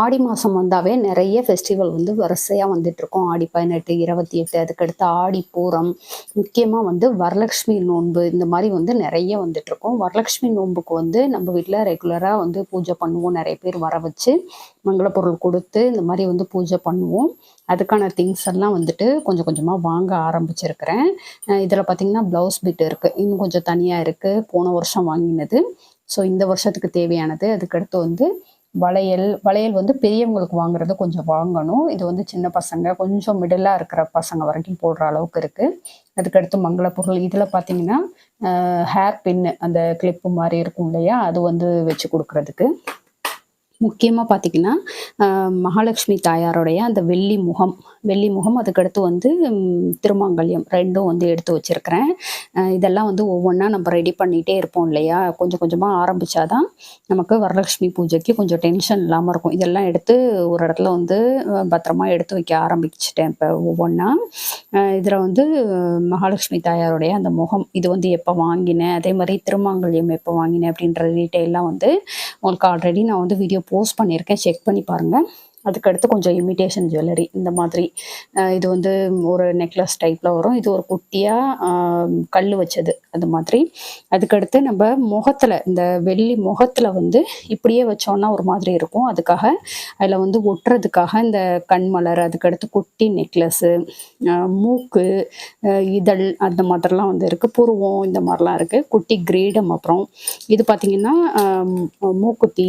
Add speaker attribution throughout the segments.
Speaker 1: ஆடி மாதம் வந்தாவே நிறைய ஃபெஸ்டிவல் வந்து வரிசையாக வந்துட்டுருக்கும். ஆடி பதினெட்டு இருபத்தி எட்டு அதுக்கடுத்து ஆடி பூரம் முக்கியமாக வந்து வரலட்சுமி நோன்பு இந்த மாதிரி வந்து நிறைய வந்துட்டுருக்கும். வரலட்சுமி நோன்புக்கு வந்து நம்ம வீட்டில் ரெகுலராக வந்து பூஜை பண்ணுவோம். நிறைய பேர் வர வச்சு மங்கள பொருள் கொடுத்து இந்த மாதிரி வந்து பூஜை பண்ணுவோம். அதுக்கான திங்ஸ் எல்லாம் வந்துட்டு கொஞ்சம் கொஞ்சமாக வாங்க ஆரம்பிச்சிருக்கிறேன். இதில் பார்த்திங்கன்னா ப்ளவுஸ் பிட் இருக்குது இன்னும் கொஞ்சம் தனியாக இருக்குது போன வருஷம் வாங்கினது. ஸோ இந்த வருஷத்துக்கு தேவையானது. அதுக்கடுத்து வந்து வளையல் வளையல் வந்து பெரியவங்களுக்கு வாங்குறது கொஞ்சம் வாங்கணும். இது வந்து சின்ன பசங்க கொஞ்சம் மிடிலாக இருக்கிற பசங்க வரைக்கும் போடுற அளவுக்கு இருக்குது அதுக்கடுத்து மங்கள பொருள். இதில் பார்த்தீங்கன்னா ஹேர் பின்னு அந்த கிளிப்பு மாதிரி இருக்கும் இல்லையா? அது வந்து வச்சு கொடுக்குறதுக்கு. முக்கியமாக பார்த்திங்கன்னா மகாலட்சுமி தாயாருடைய அந்த வெள்ளி முகம் வெள்ளி முகம் அதுக்கடுத்து வந்து திருமாங்கல்யம் ரெண்டும் வந்து எடுத்து வச்சுருக்கிறேன். இதெல்லாம் வந்து ஒவ்வொன்றா நம்ம ரெடி பண்ணிகிட்டே இருப்போம் இல்லையா? கொஞ்சம் கொஞ்சமாக ஆரம்பித்தாதான் நமக்கு வரலட்சுமி பூஜைக்கு கொஞ்சம் டென்ஷன் இல்லாமல் இருக்கும். இதெல்லாம் எடுத்து ஒரு இடத்துல வந்து பத்திரமா எடுத்து வைக்க ஆரம்பிச்சிட்டேன் இப்போ ஒவ்வொன்றா இதில் வந்து மகாலட்சுமி தாயாருடைய அந்த முகம் இது வந்து எப்போ வாங்கினேன்? அதே மாதிரி திருமாங்கல்யம் எப்போ வாங்கினேன்? அப்படின்ற டீட்டெயிலாம் வந்து உங்களுக்கு ஆல்ரெடி நான் வந்து வீடியோ போஸ்ட் பண்ணியிருக்கேன். செக் பண்ணி பாருங்கள் அதுக்கடுத்து கொஞ்சம் இமிட்டேஷன் ஜுவல்லரி இந்த மாதிரி. இது வந்து ஒரு நெக்லஸ் டைப்பில் வரும். இது ஒரு குட்டியாக கல் வச்சது. அந்த மாதிரி. அதுக்கடுத்து நம்ம முகத்தில் இந்த வெள்ளி முகத்தில் வந்து இப்படியே வச்சோன்னா ஒரு மாதிரி இருக்கும். அதுக்காக அதில் வந்து ஒட்டுறதுக்காக இந்த கண்மலர் அதுக்கடுத்து குட்டி நெக்லஸ்ஸு மூக்கு இதழ் அந்த மாதிரிலாம் வந்து இருக்குது புருவம் இந்த மாதிரிலாம் இருக்குது குட்டி கிரீடம் அப்புறம். இது பார்த்திங்கன்னா மூக்குத்தி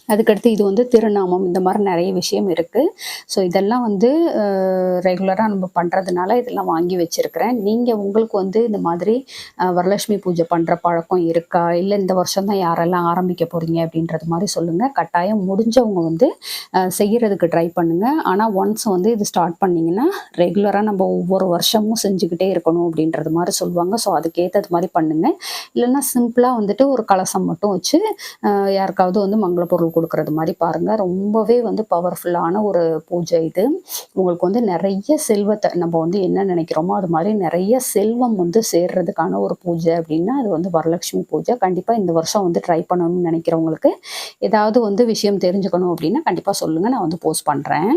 Speaker 1: அதுக்கடுத்து இது வந்து திருநாமம் இந்த மாதிரி நிறைய விஷயம் இருக்குது ஸோ இதெல்லாம் வந்து ரெகுலராக நம்ம பண்ணுறதுனால இதெல்லாம் வாங்கி வச்சுருக்கிறேன். நீங்கள் உங்களுக்கு வந்து இந்த மாதிரி வரலட்சுமி பூஜை பண்ணுற பழக்கம் இருக்கா? இல்லை இந்த வருஷம் தான் யாரெல்லாம் ஆரம்பிக்க போகிறீங்க அப்படின்றது மாதிரி சொல்லுங்கள் கட்டாயம் முடிஞ்சவங்க வந்து செய்கிறதுக்கு ட்ரை பண்ணுங்கள் ஆனால் ஒன்ஸ் வந்து இது ஸ்டார்ட் பண்ணிங்கன்னா ரெகுலராக நம்ம ஒவ்வொரு வருஷமும் செஞ்சுக்கிட்டே இருக்கணும் அப்படின்றது மாதிரி சொல்லுவாங்க. ஸோ அதுக்கேற்றது மாதிரி பண்ணுங்கள் இல்லைன்னா சிம்பிளாக வந்துட்டு ஒரு கலசம் மட்டும் வச்சு யாருக்காவது வந்து மங்கள பொருள் கொடுக்கறது மாதிரி பாருங்கள் ரொம்பவே வந்து பவர்ஃபுல்லான ஒரு பூஜை இது. உங்களுக்கு வந்து நிறைய செல்வத்தை நம்ம வந்து என்ன நினைக்கிறோமோ அது மாதிரி நிறைய செல்வம் வந்து சேர்றதுக்கான ஒரு பூஜை அப்படின்னா அது வந்து வரலட்சுமி பூஜை. கண்டிப்பாக இந்த வருஷம் வந்து ட்ரை பண்ணணும்னு நினைக்கிறவங்களுக்கு ஏதாவது வந்து விஷயம் தெரிஞ்சுக்கணும் அப்படின்னா கண்டிப்பாக சொல்லுங்கள் நான் வந்து போஸ்ட் பண்ணுறேன்